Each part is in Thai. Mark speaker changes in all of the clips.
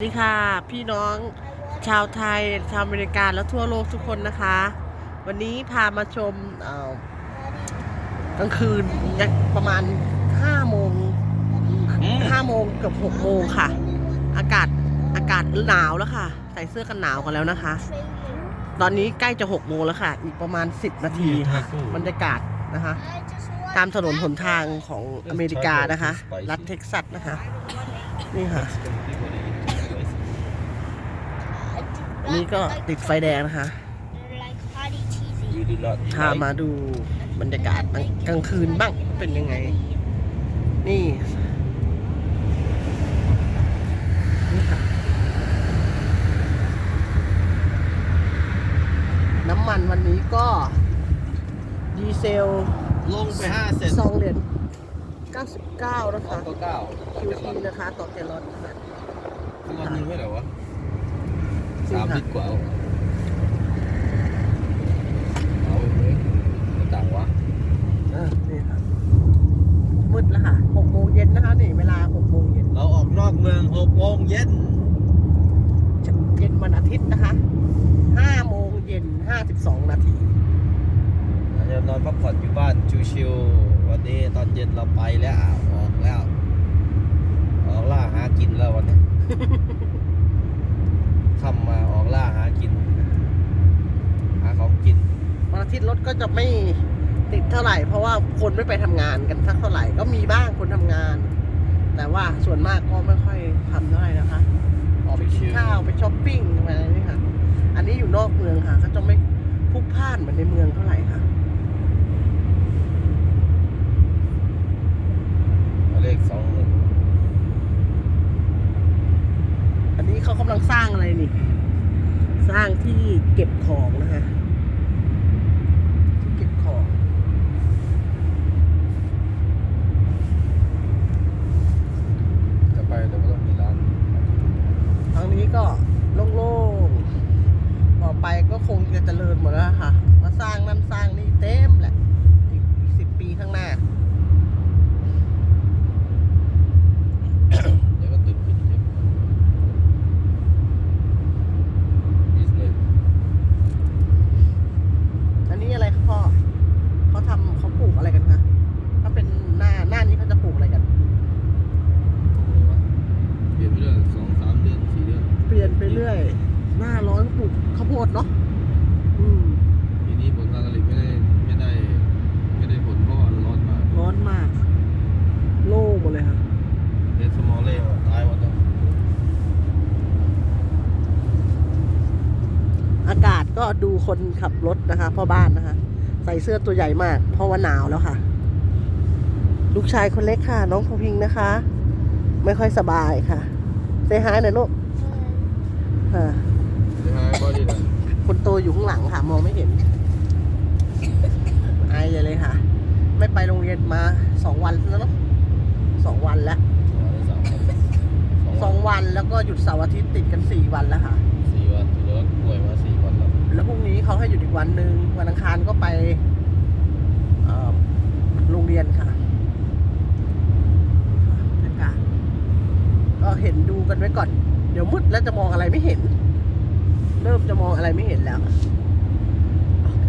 Speaker 1: สวัสดีค่ะ พี่น้องชาวไทย ชาวอเมริกาและทั่วโลกทุกคนนะคะ วันนี้พามาชมเอ่อกลางคืนยังประมาณ5โมง5โมงเกือบ6โมงค่ะ อากาศอากาศหนาวแล้วค่ะ ใส่เสื้อกันหนาวกันแล้วนะคะ ตอนนี้ใกล้จะ6โมงแล้วค่ะ อีกประมาณ10นาทีค่ะบรรยากาศนะคะ ตามถนนหนทางของอเมริกานะคะ รัฐเท็กซัสนะคะ นี่ค่ะ อั นนี้ก็ติดไฟแดงนะคะพามาดูบรรยากาศกลางคืนบ้างเป็นยังไง นี่ นี่ค่ะ น้ำมันวันนี้ก็ดีเซล
Speaker 2: ลงไปห้าเซน
Speaker 1: สองเหรียญ99 นะคะ
Speaker 2: ก็เก้า
Speaker 1: QT นะคะ ต่อแกลลอนนะคะ
Speaker 2: วันนึงไม่เหรอวะ
Speaker 1: จริง
Speaker 2: สาม
Speaker 1: ค่ะ
Speaker 2: ลิตรกว่าเอาเอาเลยไม่ต่างวะ
Speaker 1: เออนี่ค่ะมืดแล้วค่ะ6โมงเย็นนะคะนี่เวลา6โมงเย็น
Speaker 2: เราออกนอกเมืองหกโมงเย็น
Speaker 1: เย็นวันอาทิตย์นะคะ5โมงเย็น52นาที
Speaker 2: เราจะนอนพักผ่อนอยู่บ้านชิวๆวันนี้ตอนเย็นเราไปแล้วออกแล้วออกล่าหากินแล้ววันนี้ ทำมาออกล่าหากิน หาของกิน
Speaker 1: วันอาทิตย์รถก็จะไม่ติดเท่าไหร่ เพราะว่าคนไม่ไปทำงานกันสักเท่าไหร่ก็มีบ้างคนทำงาน แต่ว่าส่วนมากก็ไม่ค่อยทำเท่าไหร่นะคะออกไปกินข้าวไปช้อปปิ้งอะไรนี่ค่ะ อันนี้อยู่นอกเมืองค่ะ ก็จะไม่พลุกพล่านเหมือนในเมืองเท่าไหร่ค่ะ
Speaker 2: เลขสองหนึ่ง
Speaker 1: อันนี้เขา กำลังสร้างอะไรนี่ สร้างที่เก็บของนะคะที่เก็บของ
Speaker 2: จะไปแต่ก็ต้องมีร้าน
Speaker 1: ทางนี้ก็โล่งๆ ต่อไปก็คงจะเจริญหมดแล้วค่ะ มาสร้างนั่นสร้างนี่เต็มแหละ อีกสิบปีข้างหน้า
Speaker 2: เดี๋ยวก็ตึกขึ้นเยอะบิสเนส
Speaker 1: อันนี้อะไรครับพ่อ เขาทำเขาปลูกอะไรกันคะถ้าเป็นหน้าหน้านี้เขาจะปลูกอะไรกัน
Speaker 2: เปลี่ยนไปเรื่อยสองสามเดือนสี่เดือน
Speaker 1: เปลี่ยนไปเรื่อย หน้าร้อนก็ปลูกข้าวโพดเนาะ อืม
Speaker 2: ปีนี้ผลการผลิตไม่ได้ไม่ได้ ไม่ได้ผลเพราะว่าร้อนมาก
Speaker 1: ร้อนมาก โล่งหมดเลยค่ะ
Speaker 2: เดนสมอลเล่ตายหมดแล้ว
Speaker 1: อากาศก็ดูคนขับรถนะคะพ่อบ้านนะคะ ใส่เสื้อตัวใหญ่มาก เพราะว่าหนาวแล้วค่ะ ลูกชายคนเล็กค่ะ น้องพพิงนะคะ ไม่ค่อยสบายค่ะเซฮายหน่อยลูกค่ะ
Speaker 2: ใช่ไหมบอดี้นะ
Speaker 1: คนโตอยู่ข้างหลังค่ะ มองไม่เห็นอายใหญ่เลยค่ะ ไม่ไปโรงเรียนมาสองวันแล้วเนาะสองวันแล้ว
Speaker 2: สามวัน
Speaker 1: สองวันแล้วก็หยุดเสาร์อาทิตย์ติดกันสี่วันแล้วค่ะ
Speaker 2: รือว่าป่วยมาสี่วันแล้ว
Speaker 1: แล้วพรุ่งนี้เขาให้หยุดอีกวันหนึ่งวันอังคารก็ไปเอ่อโรงเรียนค่ะบรรยากาศก็เห็นดูกันไว้ก่อน เดี๋ยวมืดแล้วจะมองอะไรไม่เห็น เริ่มจะมองอะไรไม่เห็นแล้ว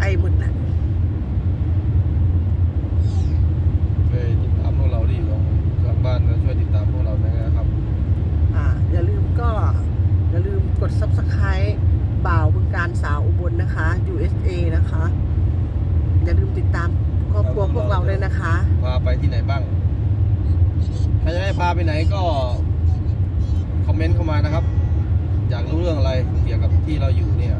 Speaker 1: ไอ้มืดแล้ว
Speaker 2: ช่วยติดตามพวกเราดิลองทางบ้านก็ช่วยติดตามพวกเรานะครับ
Speaker 1: อ่า อย่าลืมก็ อย่าลืมกด subscribe บ่านสาวอุบลนะคะ USA นะคะ อย่าลืมติดตามครอบครัวพวกเราเลยนะคะ
Speaker 2: พาไปที่ไหนบ้างใครจะได้พาไปไหนก็ คอมเมนต์เข้ามานะครับ อยากรู้เรื่องอะไรเกี่ยวกับที่เราอยู่เนี่ย